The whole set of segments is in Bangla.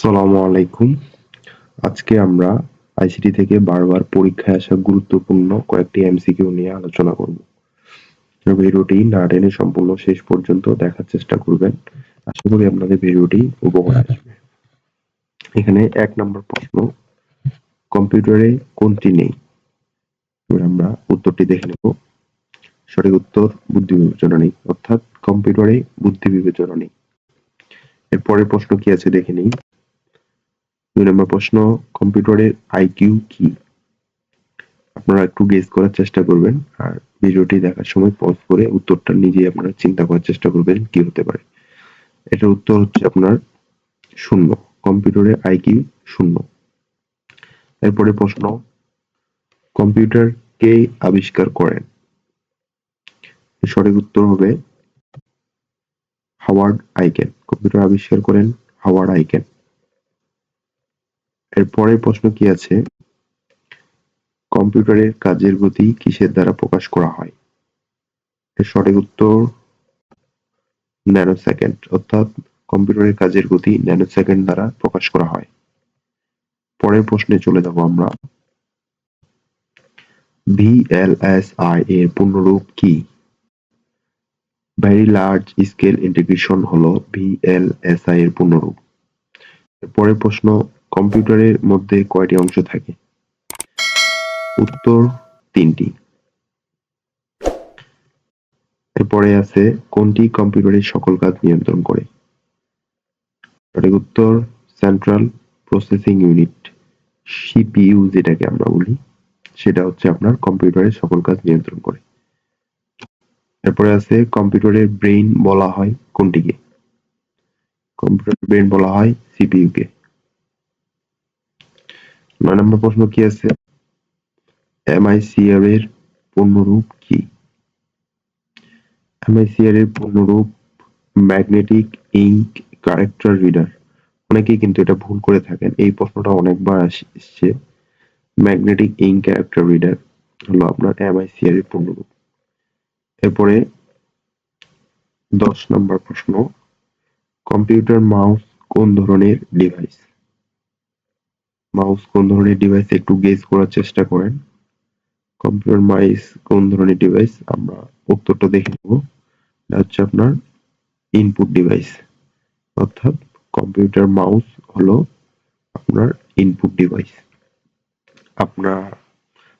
সালামু আলাইকুম। আজকে আমরা আইসিটি থেকে বারবার পরীক্ষায় আসা গুরুত্বপূর্ণ কয়েকটি এমসিকিউ নিয়ে আলোচনা করব। ভিডিওটি না টেনে সম্পূর্ণ শেষ পর্যন্ত দেখার চেষ্টা করবেন। আশা করি আপনাদের ভিডিওটি উপকার আসবে। এখানে এক নম্বর প্রশ্ন, কম্পিউটারে কোনটি নেই? আমরা উত্তরটি দেখে নেব। সঠিক উত্তর বুদ্ধি বিবেচনা নেই, অর্থাৎ কম্পিউটারে বুদ্ধি বিবেচনা নেই। এরপরের প্রশ্ন কি আছে দেখে নিই। দুই নম্বর প্রশ্ন কম্পিউটারের আইকিউ কি? আপনারা একটু গেস করার চেষ্টা করবেন আর ভিডিওটি দেখার সময় পজ করে উত্তরটা নিজেই আপনারা চিন্তা করার চেষ্টা করবেন কি হতে পারে। এটার উত্তর হচ্ছে আপনার শূন্য কম্পিউটারের আইকিউ শূন্য। এরপরে প্রশ্ন কম্পিউটার কে আবিষ্কার করেন? সঠিক উত্তর হবে হাওয়ার্ড আইকেন কম্পিউটার আবিষ্কার করেন হাওয়ার্ড আইকেন এর পরের প্রশ্ন কি আছে? কম্পিউটারের কাজের গতি কিসের দ্বারা প্রকাশ করা হয়? এর সঠিক উত্তর ন্যানো সেকেন্ড অর্থাৎ কম্পিউটারের কাজের গতি ন্যানো সেকেন্ড দ্বারা প্রকাশ করা হয়। পরের প্রশ্নে চলে যাব আমরা। ভিএলএসআই এর পূর্ণরূপ কি? ভেরি লার্জ স্কেল ইন্টিগ্রেশন হলো ভিএলএসআই এর পূর্ণরূপ। পরের প্রশ্ন কম্পিউটারের মধ্যে কয়টি অংশ থাকে? উত্তর তিনটি। এরপরে আছে, কোনটি কম্পিউটারের সকল কাজ নিয়ন্ত্রণ করে? সঠিক উত্তর সেন্ট্রাল প্রসেসিং ইউনিট সিপিইউ যেটাকে আমরা বলি, সেটা হচ্ছে আপনার কম্পিউটারের সকল কাজ নিয়ন্ত্রণ করে। এরপরে আছে, কম্পিউটারের ব্রেইন বলা হয় কোনটিকে? কম্পিউটার ব্রেইন বলা হয় সিপিইউ কে। নয় নম্বর প্রশ্ন কি আছে? এমআইসিআর এর পূর্ণরূপ কি? এমআইসিআর এর পূর্ণরূপ ম্যাগনেটিক ইঙ্ক ক্যারেক্টার রিডার অনেকেই কিন্তু এটা ভুল করে থাকেন। এই প্রশ্নটা অনেকবার আসছে। ম্যাগনেটিক ইঙ্ক ক্যারেক্টার রিডার হলো আপনার এমআইসিআর এর পূর্ণরূপ। এরপরে দশ নম্বর প্রশ্ন কম্পিউটার মাউস কোন ধরনের ডিভাইস মাউস কোন ধরনের ডিভাইস একটু গেস করার চেষ্টা করেন। কম্পিউটার মাইস কোন ধরনের ডিভাইস আমরা উত্তরটা দেখে নেব। এটা হচ্ছে আপনার ইনপুট ডিভাইস অর্থাৎ কম্পিউটার মাউস হলো আপনার ইনপুট ডিভাইস আপনারা,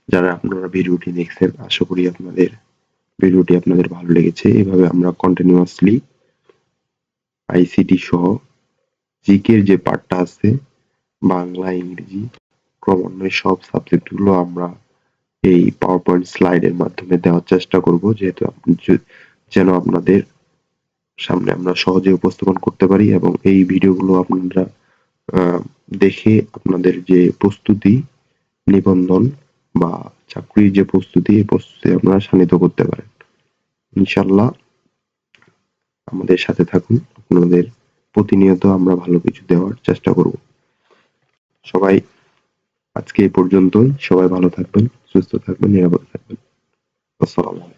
যারা আপনারা ভিডিওটি দেখছেন, আশা করি আপনাদের ভিডিওটি আপনাদের ভালো লেগেছে। এভাবে আমরা কন্টিনিউয়াসলি আইসিটি সহ জিকের যে পার্টটা আছে বাংলা, ইংরেজি, ক্রমান্বয়ে সব সাবজেক্টগুলো আমরা এই পাওয়ার পয়েন্ট স্লাইডের মাধ্যমে দেওয়ার চেষ্টা করব, যেহেতু যেন আপনাদের সামনে আমরা সহজে উপস্থাপন করতে পারি এবং এই ভিডিওগুলো আপনারা দেখে আপনাদের যে প্রস্তুতি, নিবন্ধন বা চাকরির যে প্রস্তুতি, এই প্রস্তুতি আপনারা শানিত করতে পারেন। ইনশাল্লাহ আমাদের সাথে থাকুন, আপনাদের প্রতিনিয়ত আমরা ভালো কিছু দেওয়ার চেষ্টা করব। সবাই আজকে এই পর্যন্তই। সবাই ভালো থাকবেন সুস্থ থাকবেন নিরাপদ থাকবেন। আসসালামু